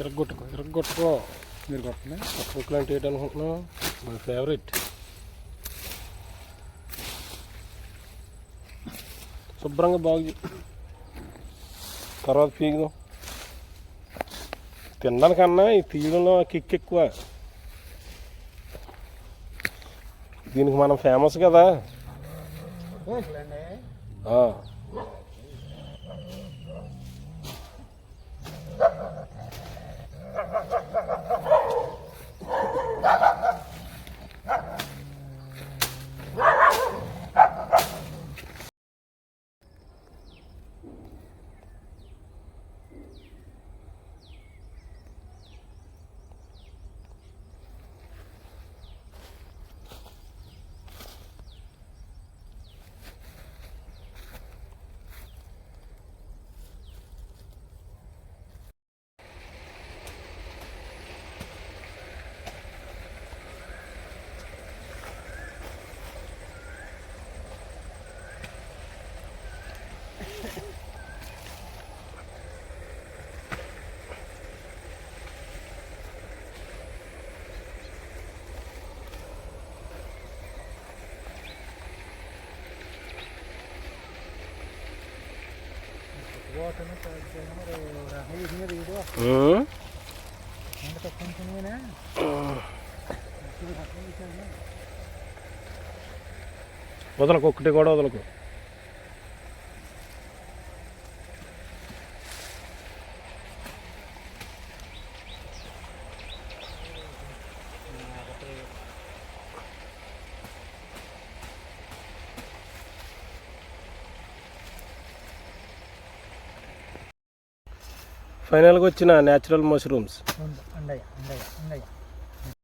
ఇరగొట్టుకో ఇరగొట్టుకో మీరు కొట్టండి. ఒక్కొక్కలు అంటే ఏంటనుకుంటున్నావు మన ఫేవరెట్. శుభ్రంగా బాగు తర్వాత పీకుదాం తినడానికన్నా ఈ తీయడంలో కిక్ ఎక్కువ. దీనికి మనం ఫేమస్ కదా. వదలకు ఒక్కటి కూడా వదలకు. ఫైనల్గా వచ్చిన న్యాచురల్ మష్రూమ్స్.